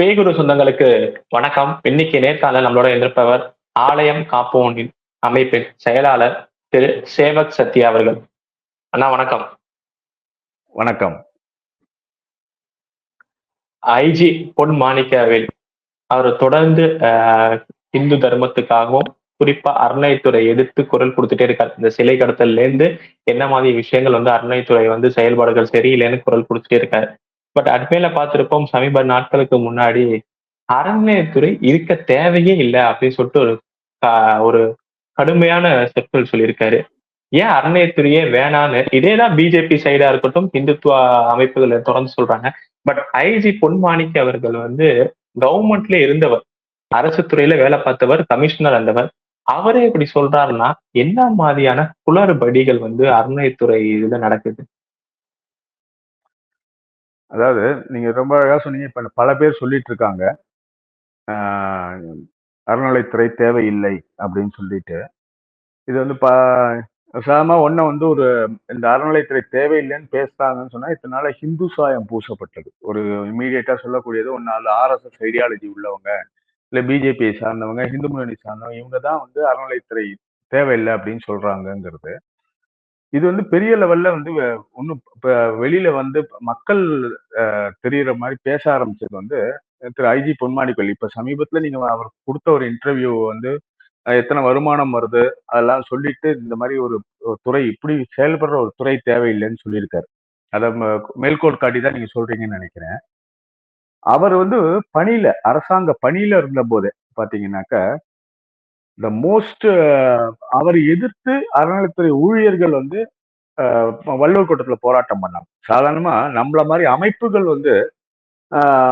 பேகுரு சொந்தங்களுக்கு வணக்கம். இன்னைக்கு நேர்காணல் நம்மளோட இருப்பவர் ஆலயம் காப்போனின் அமைப்பின் செயலாளர் திரு சேவக் சத்யா அவர்கள். அண்ணா வணக்கம். வணக்கம். ஐஜி பொன் மாணிக்கவேல் அவர் தொடர்ந்து இந்து தர்மத்துக்காகவும் குறிப்பா அறநிலைத்துறை எதிர்த்து குரல் கொடுத்துட்டே இருக்காரு. இந்த சிலை கடத்தல்ல இருந்து என்ன மாதிரி விஷயங்கள் வந்து அறநிலைத்துறை வந்து செயல்பாடுகள் சரியில்லைன்னு குரல் கொடுத்துட்டே இருக்காரு. பட் அண்மையில பார்த்திருப்போம் சமீப நாட்களுக்கு முன்னாடி அறநிலையத்துறை இருக்க தேவையே இல்லை அப்படின்னு சொல்லிட்டு ஒரு ஆஹ், ஒரு கடுமையான சொற்கள் சொல்லியிருக்காரு. ஏன் அறநிலையத்துறையே வேணான்னு? இதேதான் பிஜேபி சைடா இருக்கட்டும் இந்துத்துவ அமைப்புகளை தொடர்ந்து சொல்றாங்க. பட் ஐஜி பொன்மாணிக்க அவர்கள் வந்து கவர்மெண்ட்ல இருந்தவர் அரசு துறையில வேலை பார்த்தவர் கமிஷனர் அந்தவர் அவரே இப்படி சொல்றாருன்னா என்ன மாதிரியான குளறுபடிகள் வந்து அறநிலையத்துறை இதுல நடக்குது? அதாவது நீங்க ரொம்ப அழகா சொன்னீங்க. இப்ப பல பேர் சொல்லிட்டு இருக்காங்க அறநிலைத்துறை தேவையில்லை அப்படின்னு சொல்லிட்டு. இது வந்து ப சாதாரணமா ஒன்றை வந்து ஒரு இந்த அறநிலைத்துறை தேவையில்லைன்னு பேசுறாங்கன்னு சொன்னா இதனால ஹிந்து சாயம் பூசப்பட்டது. ஒரு இமீடியட்டா சொல்லக்கூடியது ஒன்னு அதுல ஆர்எஸ்எஸ் ஐடியாலஜி உள்ளவங்க இல்லை பிஜேபியை சார்ந்தவங்க ஹிந்து முன்னணி சார்ந்தவங்க இவங்க தான் வந்து அறநிலைத்துறை தேவையில்லை அப்படின்னு சொல்றாங்கங்கிறது. இது வந்து பெரிய லெவல்ல வந்து ஒன்றும் இப்போ வெளியில வந்து மக்கள் அஹ், தெரியற மாதிரி பேச ஆரம்பிச்சது வந்து திரு ஐஜி பொன்மாணிக்கல். இப்ப சமீபத்துல நீங்க அவர் கொடுத்த ஒரு இன்டர்வியூ வந்து எத்தனை வருமானம் வருது அதெல்லாம் சொல்லிட்டு இந்த மாதிரி ஒரு துறை இப்படி செயல்படுற ஒரு துறை தேவையில்லைன்னு சொல்லியிருக்காரு. அதை மேல்கோள் காட்டி தான் நீங்க சொல்றீங்கன்னு நினைக்கிறேன். அவர் வந்து பணியில அரசாங்க பணியில இருந்த போதே பாத்தீங்கன்னாக்க த மோஸ்ட் uh, அவரை எதிர்த்து அறநிலைத்துறை ஊழியர்கள் வந்து வள்ளுவர் கூட்டத்தில் போராட்டம் பண்ணாங்க. சாதாரணமாக நம்மள மாதிரி அமைப்புகள் வந்து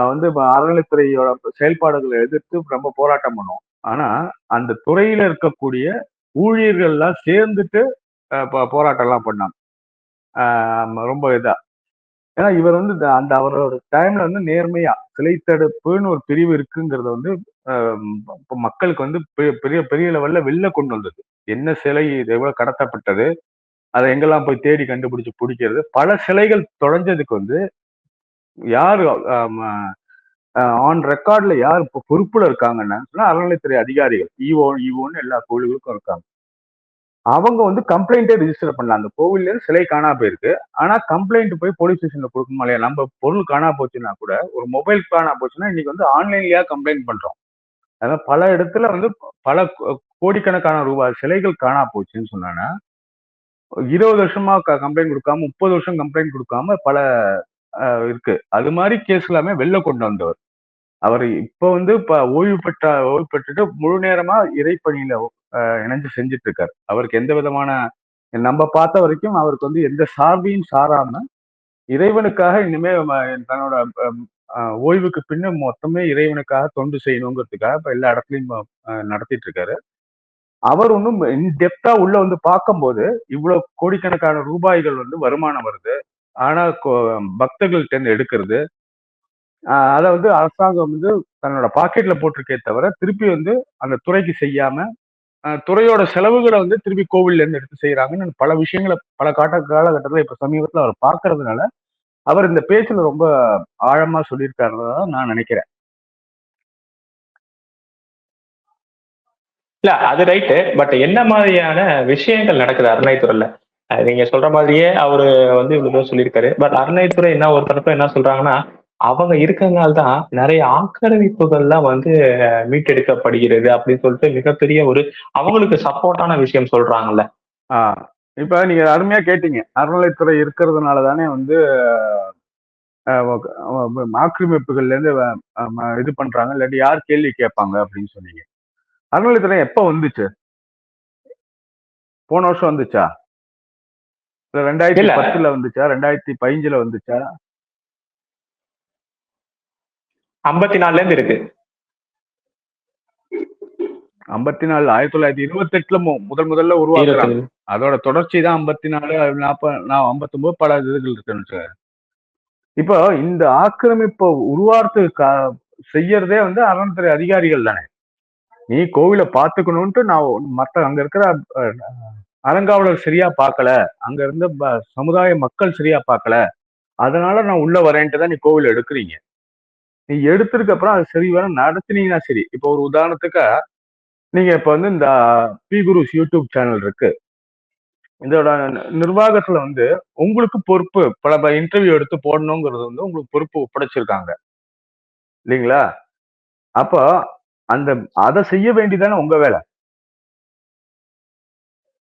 வந்து அறநிலைத்துறையோட செயல்பாடுகளை எதிர்த்து ரொம்ப போராட்டம் பண்ணுவோம் ஆனால் அந்த துறையில் இருக்கக்கூடிய ஊழியர்கள்லாம் சேர்ந்துட்டு போராட்டம்லாம் பண்ணாங்க. ரொம்ப இதாக ஏன்னா இவர் வந்து இந்த- அந்த அவரோட டைம்ல வந்து நேர்மையா சிலை தடுப்புன்னு ஒரு பிரிவு இருக்குங்கிறத வந்து மக்களுக்கு வந்து பெரிய பெரிய லெவல்ல வெளில கொண்டு வந்தது. என்ன சிலை இது எவ்வளவு கடத்தப்பட்டது அதை எங்கெல்லாம் போய் தேடி கண்டுபிடிச்சு பிடிக்கிறது பல சிலைகள் தொலைஞ்சதுக்கு வந்து யார் ஆன் ரெக்கார்ட்ல யார் இப்போ பொறுப்புல இருக்காங்கன்னா சொன்னா அறநிலைத்துறை அதிகாரிகள் இஓ இஓன்னு எல்லா கோவில்களுக்கும் இருக்காங்க. அவங்க வந்து கம்ப்ளைண்டே ரிஜிஸ்டர் பண்ணலாம் அந்த கோவில்ல இருந்து சிலை காணா போயிருக்கு. ஆனா கம்ப்ளைண்ட் போய் போலீஸ் ஸ்டேஷன்ல கொடுக்கணும் இல்லையா? நம்ம பொருள் காணா போச்சுன்னா கூட ஒரு மொபைல் காணா போச்சுன்னா இன்னைக்கு வந்து ஆன்லைன்லயா கம்ப்ளைண்ட் பண்றோம். அதாவது பல இடத்துல வந்து பல கோ- கோடிக்கணக்கான ரூபாய் சிலைகள் காணா போச்சுன்னு சொன்னாங்கன்னா இருபது வருஷமா கம்ப்ளைண்ட் கொடுக்காம முப்பது வருஷம் கம்ப்ளைண்ட் கொடுக்காம பல இருக்கு. அது மாதிரி கேஸ் எல்லாமே வெளில கொண்டு வந்தவர். அவர் இப்ப வந்து இப்ப ஓய்வு பெற்ற ஓய்வு பெற்றுட்டு முழு நேரமா இறைப்பணியில இணைஞ்சு செஞ்சுட்டு இருக்காரு. அவருக்கு எந்த விதமான நம்ம பார்த்த வரைக்கும் அவருக்கு வந்து எந்த சார்பையும் சாராம இறைவனுக்காக இனிமே தன்னோட ஓய்வுக்கு பின்ன மொத்தமே இறைவனுக்காக தொண்டு செய்யணுங்கிறதுக்காக இப்ப எல்லா இடத்துலையும் நடத்திட்டு இருக்காரு அவர் ஒன்றும் இன்டெப்தா உள்ள வந்து பார்க்கும்போது இவ்வளவு கோடிக்கணக்கான ரூபாய்கள் வந்து வருமானம் வருது. ஆனா பக்தர்கள்ட்ட இருந்து எடுக்கிறது. அதை வந்து அரசாங்கம் வந்து தன்னோட பாக்கெட்ல போட்டிருக்கே தவிர திருப்பி வந்து அந்த துறைக்கு செய்யாம துறையோட செலவுகளை வந்து திருப்பி கோவில்ல இருந்து எடுத்து செய்யறாங்கன்னு பல விஷயங்களை பல காட்ட காலகட்டத்தில் இப்ப சமீபத்துல அவர் பார்க்கறதுனால அவர் இந்த பேச்சுல ரொம்ப ஆழமா சொல்லியிருக்காருதான் நான் நினைக்கிறேன். இல்ல அது ரைட்டு பட் என்ன மாதிரியான விஷயங்கள் நடக்குது அறநிலையத்துறையில நீங்க சொல்ற மாதிரியே அவரு வந்து இவ்வளவு தூரம் சொல்லியிருக்காரு. பட் அருணைத்துறை என்ன ஒரு தரப்பு என்ன சொல்றாங்கன்னா அவங்க இருக்கிறதுனால தான் நிறைய ஆக்கிரமிப்புகள்லாம் வந்து மீட்டெடுக்கப்படுகிறது அப்படின்னு சொல்லிட்டு மிகப்பெரிய ஒரு அவங்களுக்கு சப்போர்ட்டான விஷயம் சொல்றாங்கல்ல. ஆஹ் இப்ப நீங்க அருமையா கேட்டீங்க. அறநிலைத்துறை இருக்கிறதுனால தானே வந்து ஆக்கிரமிப்புகள்ல இருந்து இது பண்றாங்க. இல்லாட்டி யார் கேள்வி கேட்பாங்க அப்படின்னு சொன்னீங்க. அறநிலைத்துறை எப்ப வந்துச்சு? போன வருஷம் வந்துச்சா? இல்ல ரெண்டாயிரத்தி. பத்துல வந்துச்சா? ரெண்டாயிரத்தி பதினஞ்சுல வந்துச்சா? ஐம்பத்தி நாலுல இருந்து இருக்கு. ஐம்பத்தி நாலு ஆயிரத்தி தொள்ளாயிரத்தி இருபத்தி எட்டுல முதல் முதல்ல உருவாக்குறாங்க அதோட தொடர்ச்சி தான் ஐம்பத்தி நாலு நாற்பது நான் ஐம்பத்தொன்பது பல இதுகள் இருக்குன்னு இப்போ இந்த ஆக்கிரமிப்பை உருவாக்குறதுக்கு கா- செய்யறதே வந்து அறநிலைத்துறை அதிகாரிகள் தானே. நீ கோவிலை பார்த்துக்கணும்ட்டு நான் மற்ற அங்க இருக்கிற அறங்காவலர் சரியா பார்க்கல. அங்க இருந்த சமுதாய மக்கள் சரியா பார்க்கல. அதனால நான் உள்ள வரேன்ட்டு தான் நீ கோவில் எடுக்கிறீங்க. நீ எடுத்ததுக்கு அப்புறம் அது சரி வர நடத்துனீங்கன்னா சரி. இப்போ ஒரு உதாரணத்துக்கு நீங்க இப்ப வந்து இந்த பி குருஸ் யூடியூப் சேனல் இருக்கு. இதோட நிர்வாகத்துல வந்து உங்களுக்கு பொறுப்பு பல இன்டர்வியூ எடுத்து போடணுங்கிறது வந்து உங்களுக்கு பொறுப்பு ஒப்படைச்சிருக்காங்க. இல்லைங்களா? அப்போ அந்த அதை செய்ய வேண்டியதானே உங்க வேலை.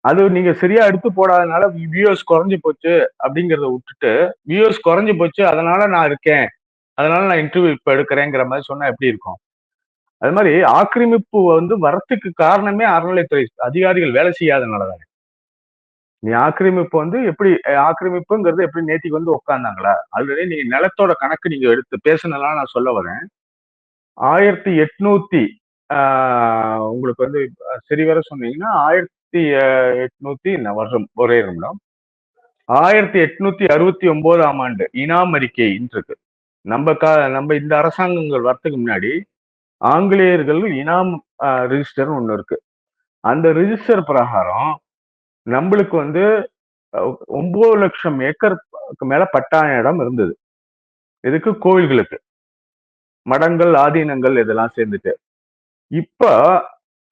அது நீங்க சரியா எடுத்து போடாதனால வியூஸ் குறைஞ்சு போச்சு அப்படிங்கறத விட்டுட்டு வியூஸ் குறைஞ்சு போச்சு அதனால நான் இருக்கேன். அதனால நான் இன்டர்வியூ இப்போ எடுக்கிறேங்கிற மாதிரி சொன்னா எப்படி இருக்கும்? அது மாதிரி ஆக்கிரமிப்பு வந்து வரத்துக்கு காரணமே அறநிலைத்துறை அதிகாரிகள் வேலை செய்யாதனாலதான் நீ ஆக்கிரமிப்பு வந்து எப்படி ஆக்கிரமிப்புங்கிறது எப்படி நேத்திக்கு வந்து உட்காந்தாங்களா ஆல்ரெடி நீங்க நிலத்தோட கணக்கு நீங்க எடுத்து பேசணும்லாம் நான் சொல்ல வரேன். ஆயிரத்தி எட்நூத்தி உங்களுக்கு வந்து சரிவர சரி வர சொன்னீங்கன்னா ஆயிரத்தி எட்நூத்தி நான் வருஷம் ஒரே நிமிடம். ஆயிரத்தி எட்நூத்தி அறுபத்தி ஒன்பதாம் ஆண்டு இனாம் அறிக்கை இருக்கு நம்ம கா நம்ம இந்த அரசாங்கங்கள் வரத்துக்கு முன்னாடி ஆங்கிலேயர்கள் இனாம் ரிஜிஸ்டர் ஒன்று இருக்கு. அந்த ரிஜிஸ்டர் பிரகாரம் நம்மளுக்கு வந்து ஒன்பது லட்சம் ஏக்கருக்கு மேல பட்டாய இடம் இருந்தது. இதுக்கு கோயில்களுக்கு. மடங்கள் ஆதீனங்கள் இதெல்லாம் சேர்ந்துட்டு. இப்ப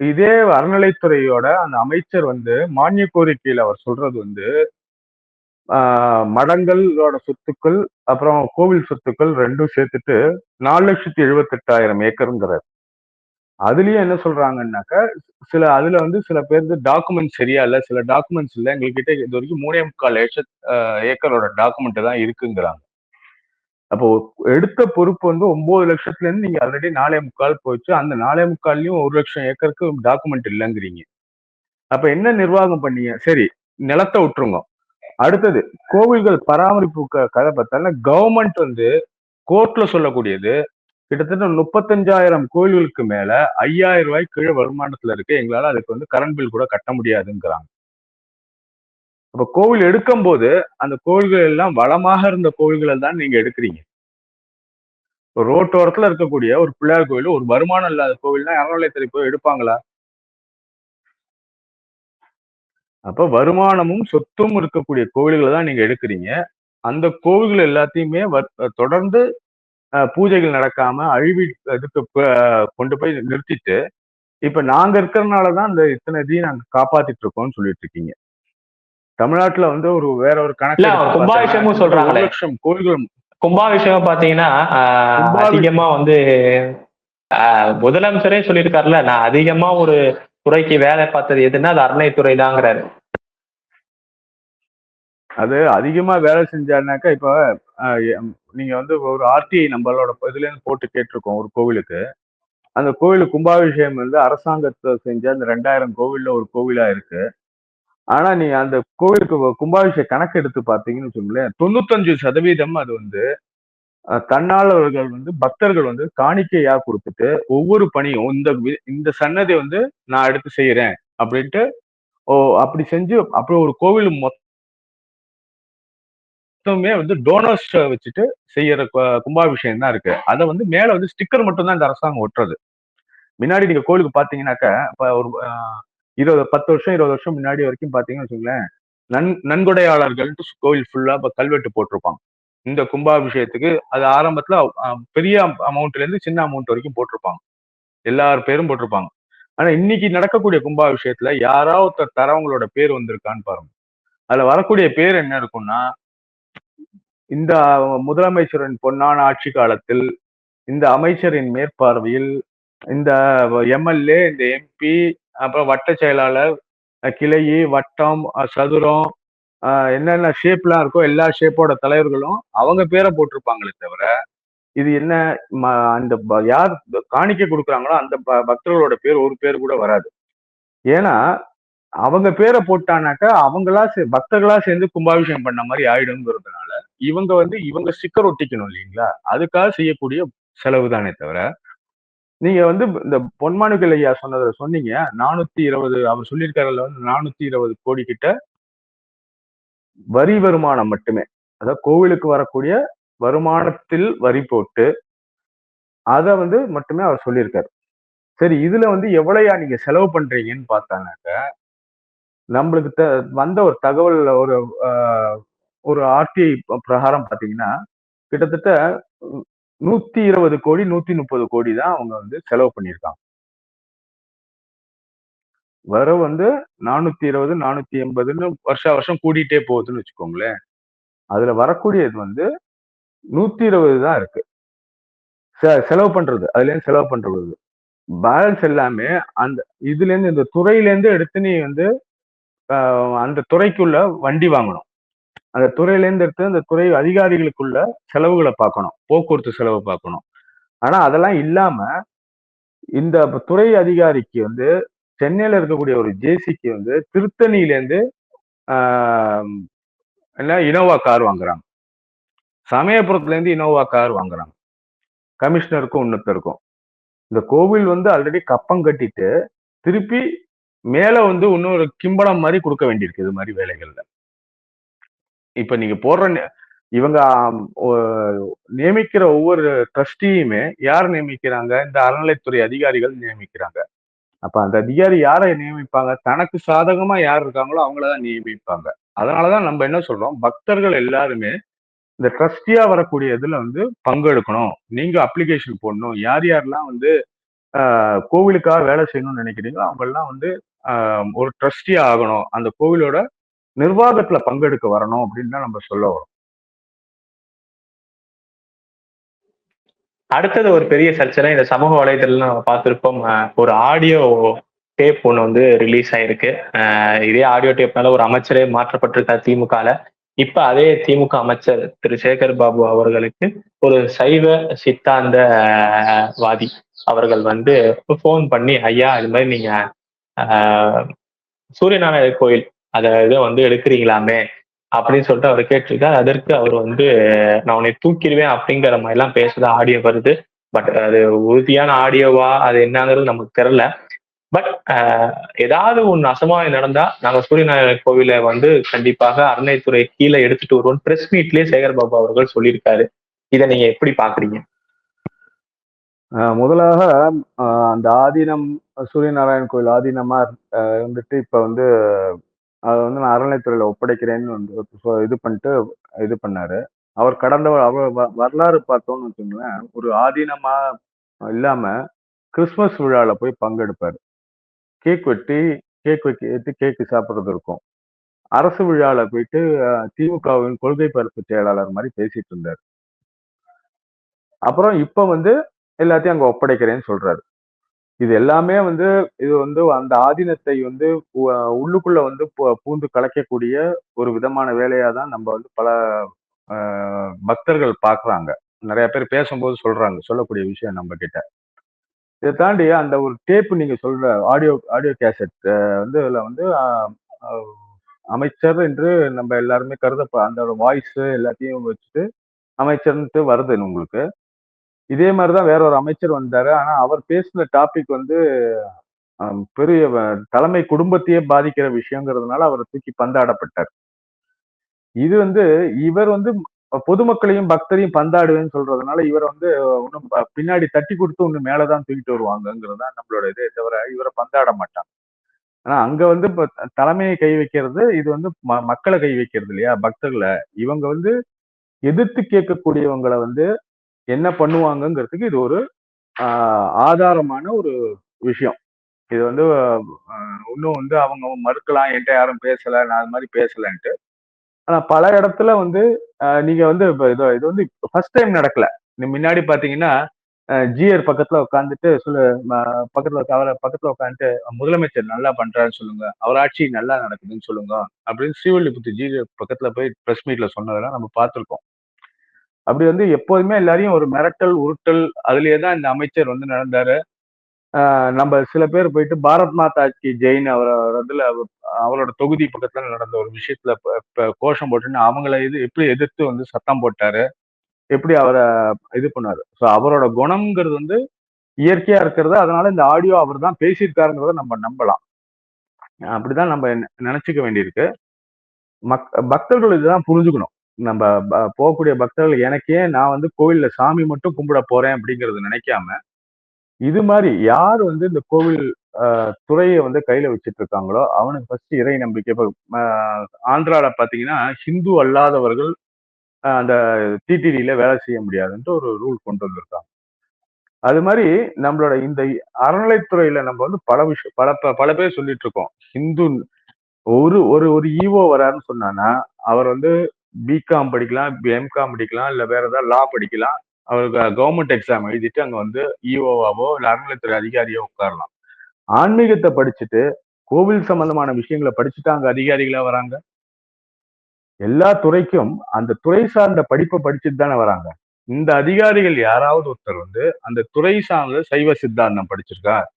இதே அறநிலைத்துறையோட அந்த அமைச்சர் வந்து மானிய கோரிக்கையில் அவர் சொல்றது வந்து மடங்களோட சொத்துக்கள் அப்புறம் கோவில் சொத்துக்கள் ரெண்டும் சேர்த்துட்டு நாலு லட்சத்தி எழுபத்தி எட்டாயிரம் ஏக்கருங்கிறார். அதுலயும் என்ன சொல்றாங்கன்னாக்கா சில அதுல வந்து சில பேருக்கு டாக்குமெண்ட் சரியா இல்லை சில டாக்குமெண்ட்ஸ் இல்லை எங்ககிட்ட இது வரைக்கும் மூணே முக்கால் லட்ச ஏக்கரோட டாக்குமெண்ட் தான் இருக்குங்கிறாங்க. அப்போ எடுத்த பொறுப்பு வந்து ஒன்பது லட்சத்துல இருந்து நீங்க ஆல்ரெடி நாலே முக்கால் போயிடுச்சு அந்த நாலே முக்கால்லையும் ஒரு லட்சம் ஏக்கருக்கு டாக்குமெண்ட் இல்லைங்கிறீங்க. அப்ப என்ன நிர்வாகம் பண்ணீங்க? சரி நிலத்தை விட்டுருங்க. அடுத்தது கோவில்கள் பராமரிப்பு கதை பார்த்தாலும் கவர்மெண்ட் வந்து கோர்ட்ல சொல்லக்கூடியது கிட்டத்தட்ட முப்பத்தஞ்சாயிரம் கோயில்களுக்கு மேல ஐயாயிரம் ரூபாய் கீழே வருமானத்துல இருக்கு. எங்களால அதுக்கு வந்து கரண்ட் பில் கூட கட்ட முடியாதுங்கிறாங்க. அப்ப கோவில் எடுக்கும் போது அந்த கோவில்கள் எல்லாம் வளமாக இருந்த கோவில்களை தான் நீங்க எடுக்கிறீங்க. ரோட்டோரத்துல இருக்கக்கூடிய ஒரு பிள்ளையார் கோவில் ஒரு வருமானம் இல்லாத கோவில்னா அறநிலையத்துறை போய் எடுப்பாங்களா? அப்ப வருமானமும் சொத்தும் இருக்கக்கூடிய கோவில்களை தான் நீங்க எடுக்கிறீங்க. அந்த கோவில்கள் எல்லாத்தையுமே தொடர்ந்து பூஜைகள் நடக்காம அழிவி இதுக்கு கொண்டு போய் நிறுத்திட்டு இப்ப நாங்க இருக்கிறதுனாலதான் இந்த இத்தனை இதையும் நாங்க காப்பாத்திட்டு இருக்கோம்னு சொல்லிட்டு இருக்கீங்க. தமிழ்நாட்டுல வந்து ஒரு வேற ஒரு கணக்கு கும்பாபிஷேகமும். ஒரு லட்சம் கோவில்கள் கும்பாபிஷேகம் பாத்தீங்கன்னா அதிகமா வந்து ஆஹ், முதலமைச்சரே சொல்லியிருக்காருல்ல நான் அதிகமா ஒரு துறைக்கு வேலை பார்த்தது எதுன்னா அது அறநிலைத்துறை தாங்கிறாரு அது அதிகமா வேலை செஞ்சாருனாக்கா இப்ப நீங்க வந்து ஒரு ஆர்டிஐ நம்மளோட இதுல இருந்து போட்டு கேட்டிருக்கோம் ஒரு கோவிலுக்கு. அந்த கோவில் கும்பாபிஷேகம் வந்து அரசாங்கத்தை செஞ்ச அந்த ரெண்டாயிரம் கோவில்ல ஒரு கோவிலா இருக்கு. ஆனா நீ அந்த கோவிலுக்கு கும்பாபிஷேக கணக்கு எடுத்து பார்த்தீங்கன்னு சொல்லுங்களேன் தொண்ணூத்தஞ்சு சதவீதம் அது வந்து தன்னாளர்கள் வந்து பக்தர்கள் வந்து காணிக்கையா கொடுத்துட்டு ஒவ்வொரு பணியும் இந்த இந்த சன்னதி வந்து நான் எடுத்து செய்யறேன் அப்படின்ட்டு ஓ அப்படி செஞ்சு அப்புறம் ஒரு கோவில் மொத்தமே வந்து டோனர்ஸ் வச்சுட்டு செய்யற கும்பாபிஷேகம் தான் இருக்கு. அதை வந்து மேல வந்து ஸ்டிக்கர் மட்டும் தான் இந்த அரசாங்கம் ஒட்டுறது. முன்னாடி நீங்க கோவிலுக்கு பாத்தீங்கன்னாக்க இப்ப ஒரு இருபது பத்து வருஷம் இருபது வருஷம் முன்னாடி வரைக்கும் பாத்தீங்கன்னு வச்சுங்களேன் நன் நன்கொடையாளர்கள் கோவில் ஃபுல்லா இப்ப கல்வெட்டு போட்டிருப்பாங்க. இந்த கும்பாபிஷேகத்துக்கு அது ஆரம்பத்துல பெரிய அமௌண்ட்ல இருந்து சின்ன அமௌண்ட் வரைக்கும் போட்டிருப்பாங்க. எல்லார் பேரும் போட்டிருப்பாங்க. ஆனா இன்னைக்கு நடக்கக்கூடிய கும்பாபிஷேகத்துல யாராவது ஒருத்தர் தரவங்களோட பேர் வந்திருக்கான்னு பாருங்க. அதுல வரக்கூடிய பேர் என்ன இருக்கும்னா இந்த முதலமைச்சரின் பொன்னான ஆட்சி காலத்தில் இந்த அமைச்சரின் மேற்பார்வையில் இந்த எம்எல்ஏ இந்த எம்பி அப்புறம் வட்ட செயலாளர் கிளையி கிளை வட்டம் சதுரம் என்னென்ன ஷேப்லாம் இருக்கோ எல்லா ஷேப்போட தலைவர்களும் அவங்க பேரை போட்டிருப்பாங்களே தவிர இது என்ன ம- அந்த யார் காணிக்கை கொடுக்குறாங்களோ அந்த பக்தர்களோட பேர் ஒரு பேர் கூட வராது. ஏன்னா அவங்க பேரை போட்டானாக்கா அவங்களா சே- பக்தர்களா சேர்ந்து கும்பாபிஷேகம் பண்ண மாதிரி ஆயிடுங்கிறதுனால இவங்க வந்து இவங்க ஸ்டிக்கர் ஒட்டிக்கணும் இல்லைங்களா? அதுக்காக செய்யக்கூடிய செலவு தானே தவிர நீங்க வந்து இந்த பொன்மானுக்கல் ஐயா சொன்னதை சொன்னீங்க நானூத்தி இருபது அவர் சொல்லியிருக்காருல வந்து நானூத்தி இருபது கோடி கிட்ட வரி வருமானம் மட்டுமே. அதாவது கோவிலுக்கு வரக்கூடிய வருமானத்தில் வரி போட்டு அதை வந்து மட்டுமே அவர் சொல்லியிருக்காரு. சரி இதுல வந்து எவ்வளையா நீங்க செலவு பண்றீங்கன்னு பார்த்தாங்க நம்மளுக்கு த- வந்த ஒரு தகவல் ஒரு ஒரு ஆர்டிஐ பிரகாரம் பார்த்தீங்கன்னா கிட்டத்தட்ட நூத்தி இருபது கோடி நூத்தி முப்பது கோடி தான் அவங்க வந்து செலவு பண்ணியிருக்காங்க. வர வந்து நானூத்தி இருபது நானூத்தி எண்பதுன்னு வருஷா வருஷம் கூடிட்டே போகுதுன்னு வச்சுக்கோங்களேன். அதுல வரக்கூடியது வந்து நூத்தி இருபது தான் இருக்கு. செ- செலவு பண்றது அதுலேருந்து செலவு பண்றது பேலன்ஸ் எல்லாமே அந்த இதுல இருந்து இந்த துறையிலேருந்து எடுத்து நீ வந்து அந்த துறைக்குள்ள வண்டி வாங்கணும். அந்த துறையிலேருந்து எடுத்து அந்த துறை அதிகாரிகளுக்குள்ள செலவுகளை பார்க்கணும். போக்குவரத்து செலவு பார்க்கணும். ஆனா அதெல்லாம் இல்லாம இந்த துறை அதிகாரிக்கு வந்து சென்னையில இருக்கக்கூடிய ஒரு ஜேசிக்கு வந்து திருத்தணியிலேருந்து ஆஹ், என்ன இனோவா கார் வாங்குறாங்க. சமயபுரத்துல இருந்து இனோவா கார் வாங்குறாங்க. கமிஷனருக்கும் இன்னொருத்தருக்கும். இந்த கோவில் வந்து ஆல்ரெடி கப்பம் கட்டிட்டு திருப்பி மேல வந்து இன்னொரு கிம்படம் மாதிரி கொடுக்க வேண்டியிருக்கு இது மாதிரி வேலைகள்ல. இப்ப நீங்க போடுற இவங்க நியமிக்கிற ஒவ்வொரு ட்ரஸ்டியுமே யார் நியமிக்கிறாங்க? இந்த அறநிலைத்துறை அதிகாரிகள் நியமிக்கிறாங்க. அப்ப அந்த அதிகாரி யாரை நியமிப்பாங்க? தனக்கு சாதகமா யார் இருக்காங்களோ அவங்களதான் நியமிப்பாங்க. அதனாலதான் நம்ம என்ன சொல்றோம்? பக்தர்கள் எல்லாருமே இந்த ட்ரஸ்டியா வரக்கூடிய இதுல வந்து பங்கெடுக்கணும். நீங்க அப்ளிகேஷன் போடணும். யார் யாரெல்லாம் வந்து கோவிலுக்காக வேலை செய்யணும்னு நினைக்கிறீங்களோ அவங்கெல்லாம் வந்து ஒரு ட்ரஸ்டியா ஆகணும். அந்த கோவிலோட நிர்வாகத்துல பங்கெடுக்க வரணும் அப்படின்னு தான் நம்ம சொல்ல வரோம். அடுத்தது ஒரு பெரிய சர்ச்சை இந்த சமூக வலைதளம் நம்ம பார்த்துருப்போம் ஒரு ஆடியோ டேப் ஒன்று வந்து ரிலீஸ் ஆயிருக்கு. இதே ஆடியோ டேப்னால ஒரு அமைச்சரே மாற்றப்பட்டிருக்கார் திமுகல. இப்ப அதே திமுக அமைச்சர் திரு. சேகர் பாபு அவர்களுக்கு ஒரு சைவ சித்தாந்த வாதி அவர்கள் வந்து ஃபோன் பண்ணி ஐயா இது மாதிரி நீங்க சூரியநாராயண கோயில் அதை இதை வந்து எடுக்கிறீங்களாமே? அப்படின்னு சொல்லிட்டு அவர் கேட்டிருக்காரு. அதற்கு அவர் வந்து நான் உன்னை தூக்கிடுவேன் அப்படிங்கிற மாதிரி எல்லாம் பேசுறது ஆடியோ வருது. பட் அது உறுதியான ஆடியோவா அது என்னங்கிறது நமக்கு தெரியல. பட் ஏதாவது ஒன்று அசமாவை நடந்தா நாங்க சூரியநாராயண கோவிலை வந்து கண்டிப்பாக அறநிலைத்துறை கீழே எடுத்துட்டு வருவோம் பிரஸ் மீட்லயே சேகர் பாபு அவர்கள் சொல்லியிருக்காரு. இதை நீங்க எப்படி பாக்குறீங்க? ஆஹ் முதலாக ஆஹ் அந்த ஆதீனம் சூரியநாராயண் கோயில் ஆதீனமா இருந்துட்டு இப்ப வந்து அதை வந்து நான் அறநிலைத்துறையில ஒப்படைக்கிறேன்னு வந்து சொ- இது பண்ணிட்டு இது பண்ணாரு. அவர் கடந்த அவர் வ- வரலாறு பார்த்தோம்னு வச்சுங்களேன் ஒரு ஆதீனமா இல்லாம கிறிஸ்மஸ் விழால போய் பங்கெடுப்பாரு. கேக் வெட்டி கேக் வெட்டி கேக்கு சாப்பிட்றது இருக்கும். அரசு விழால போயிட்டு திமுகவின் கொள்கை பரப்பு செயலாளர் மாதிரி பேசிட்டு இருந்தார். அப்புறம் இப்ப வந்து எல்லாத்தையும் அங்க ஒப்படைக்கிறேன்னு சொல்றாரு. இது எல்லாமே வந்து இது வந்து அந்த ஆதீனத்தை வந்து உள்ளுக்குள்ள வந்து பூ- பூந்து கலைக்கக்கூடிய ஒரு விதமான வேலையா தான் நம்ம வந்து பல பக்தர்கள் பார்க்குறாங்க நிறைய பேர் பேசும்போது சொல்றாங்க சொல்லக்கூடிய விஷயம் நம்ம கிட்ட இதை தாண்டி அந்த ஒரு டேப் நீங்க சொல்ற ஆடியோ ஆடியோ கேசட் வந்து இதுல வந்து அமைச்சர் என்று நம்ம எல்லாருமே கருத அந்த வாய்ஸ் எல்லாத்தையும் வச்சுட்டு அமைச்சர்ன்ட்டு வருது உங்களுக்கு. இதே மாதிரி தான் வேற ஒரு அமைச்சர் வந்தாரு. ஆனா அவர் பேசின டாபிக் வந்து பெரிய தலைமை குடும்பத்தையே பாதிக்கிற விஷயங்கிறதுனால அவரை தூக்கி பந்தாடப்பட்டார். இது வந்து இவர் வந்து பொதுமக்களையும் பக்தரையும் பந்தாடுவேன்னு சொல்றதுனால இவரை வந்து ஒன்றும் பின்னாடி தட்டி கொடுத்து ஒன்று மேலதான் தூக்கிட்டு வருவாங்கங்கிறது தான் நம்மளோட இதே தவிர இவரை பந்தாட மாட்டாங்க. ஆனா அங்க வந்து இப்ப தலைமையை கை வைக்கிறது இது வந்து ம- மக்களை கை வைக்கிறது இல்லையா? பக்தர்களை. இவங்க வந்து எதிர்த்து கேட்கக்கூடியவங்களை வந்து என்ன பண்ணுவாங்கங்கிறதுக்கு இது ஒரு ஆதாரமான ஒரு விஷயம். இது வந்து இன்னும் வந்து அவங்க மறுக்கலாம் என்கிட்ட யாரும் பேசலை நான் அது மாதிரி பேசலன்ட்டு. ஆனால் பல இடத்துல வந்து நீங்கள் வந்து இப்போ இது இது வந்து ஃபர்ஸ்ட் டைம் நடக்கல. நீ முன்னாடி பார்த்தீங்கன்னா ஜிஆர் பக்கத்தில் உட்காந்துட்டு சொல்லு பக்கத்தில் அவரை பக்கத்தில் உட்காந்துட்டு முதலமைச்சர் நல்லா பண்ணுறாருன்னு சொல்லுங்க அவர் ஆட்சி நல்லா நடக்குதுன்னு சொல்லுங்க அப்படின்னு ஸ்ரீவல்லிபுத்தூர் ஜிஆர் பக்கத்தில் போய் ப்ரெஸ் மீட்டில் சொன்னதெல்லாம் நம்ம பார்த்துருக்கோம். அப்படி வந்து எப்போதுமே எல்லாரையும் ஒரு மிரட்டல் உருட்டல் அதுலயே தான் இந்த அமைச்சர் வந்து நடந்தாரு. நம்ம சில பேர் போயிட்டு பாரத் மாதா கி ஜெயின் அவர் இதுல அவரோட தொகுதி பக்கத்துல நடந்த ஒரு விஷயத்துல கோஷம் போட்டுன்னு அவங்கள இது எப்படி எதிர்த்து வந்து சத்தம் போட்டாரு எப்படி அவரை இது பண்ணாரு. ஸோ அவரோட குணம்ங்கிறது வந்து இயற்கையா இருக்கிறது. அதனால இந்த ஆடியோ அவர் தான் பேசியிருக்காருங்கிறத நம்ம நம்பலாம். அப்படிதான் நம்ம நினைச்சுக்க வேண்டியிருக்கு. மக் பக்தர்கள் இதுதான் புரிஞ்சுக்கணும். நம்ம போகக்கூடிய பக்தர்கள் எனக்கே நான் வந்து கோவில்ல சாமி மட்டும் கும்பிட போறேன் அப்படிங்கறது நினைக்காம இது மாதிரி யார் வந்து இந்த கோவில் துறையை வந்து கையில வச்சுட்டு இருக்காங்களோ அவனுக்கு ஃபர்ஸ்ட் இறை நம்பிக்கை. இப்போ ஆந்திரால பாத்தீங்கன்னா ஹிந்து அல்லாதவர்கள் அந்த டிடிடியில வேலை செய்ய முடியாதுன்ட்டு ஒரு ரூல் கொண்டு வந்திருக்காங்க. அது மாதிரி நம்மளோட இந்த அறநிலைத்துறையில நம்ம வந்து பல விஷயம் பல ப- பல பேர் சொல்லிட்டு இருக்கோம் ஹிந்து ஒரு ஒரு ஒரு ஈவோ வராருன்னு சொன்னானா அவர் வந்து பிகாம் படிக்கலாம் எம்காம் படிக்கலாம் இல்லை வேற ஏதாவது லா படிக்கலாம். அவருக்கு கவர்மெண்ட் எக்ஸாம் எழுதிட்டு அங்கே வந்து இஓவாவோ இல்லை அறநிலைத்துறை அதிகாரியோ உட்காரலாம். ஆன்மீகத்தை படிச்சுட்டு கோவில் சம்பந்தமான விஷயங்களை படிச்சுட்டு அங்கே அதிகாரிகளா வராங்க? எல்லா துறைக்கும் அந்த துறை சார்ந்த படிப்பை படிச்சுட்டு தானே வராங்க. இந்த அதிகாரிகள் யாராவது ஒருத்தர் வந்து அந்த துறை சார்ந்த சைவ சித்தாந்தம் படிச்சிருக்கார்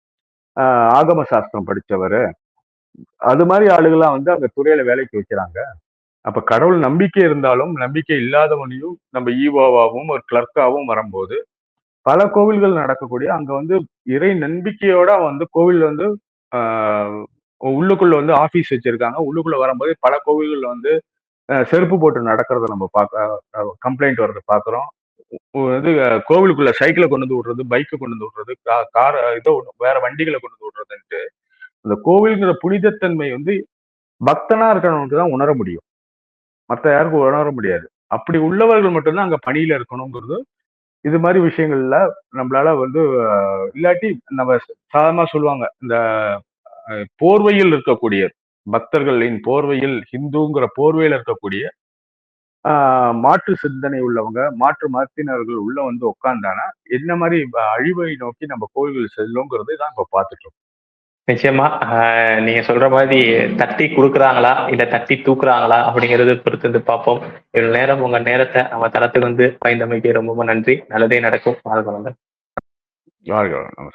ஆஹ் ஆகம சாஸ்திரம் படிச்சவர். அது மாதிரி ஆளுகள்லாம் வந்து அந்த துறையில வேலைக்கு வைக்கிறாங்க. அப்ப கடவுள் நம்பிக்கை இருந்தாலும் நம்பிக்கை இல்லாதவனையும் நம்ம ஈவோவாகவும் ஒரு கிளர்க்காகவும் வரும்போது பல கோவில்கள் நடக்கக்கூடிய அங்க வந்து இறை நம்பிக்கையோட வந்து கோவில் வந்து உள்ளுக்குள்ள வந்து ஆபீஸ் வச்சிருக்காங்க. உள்ளுக்குள்ள வரும்போது பல கோவில்கள் வந்து செருப்பு போட்டு நடக்கிறத நம்ம பார்க்க கம்ப்ளைண்ட் வர்றதை பார்க்குறோம் இது கோவிலுக்குள்ள சைக்கிளை கொண்டு வந்து விடுறது பைக்கை கொண்டு வந்து விடுறது கா- கார் இதோ வேற வண்டிகளை கொண்டு வந்து விடுறதுன்ட்டு அந்த கோவில்கிற புனிதத்தன்மை வந்து பக்தனா இருக்கிறவனுக்கு தான் உணர முடியும். மற்ற யாருக்கும் உணர முடியாது. அப்படி உள்ளவர்கள் மட்டும்தான் அங்க பணியில இருக்கணுங்கிறது இது மாதிரி விஷயங்கள்ல நம்மளால வந்து இல்லாட்டி நம்ம சாதமா சொல்லுவாங்க இந்த போர்வையில் இருக்கக்கூடிய பக்தர்களின் போர்வையில் ஹிந்துங்கிற போர்வையில் இருக்கக்கூடிய ஆஹ், மாற்று சிந்தனை உள்ளவங்க மாற்று மதத்தினர்கள் உள்ள வந்து உட்கார்ந்தானா என்ன மாதிரி அழிவை நோக்கி நம்ம கோவில்கள் செல்லுங்கிறது தான் இப்ப பார்த்துட்டு இருக்கோம். நிச்சயமா ஆஹ் நீங்க சொல்ற மாதிரி தட்டி கொடுக்குறாங்களா இல்ல தட்டி தூக்குறாங்களா அப்படிங்கறது பொறுத்து வந்து பார்ப்போம். இவ்வளவு நேரம் உங்க நேரத்தை நம்ம தளத்துக்கு வந்து பயந்தமைக்கு ரொம்ப நன்றி. நல்லதே நடக்கும். வாழ்க வாழ்க வளமுடன். நமஸ்காரம்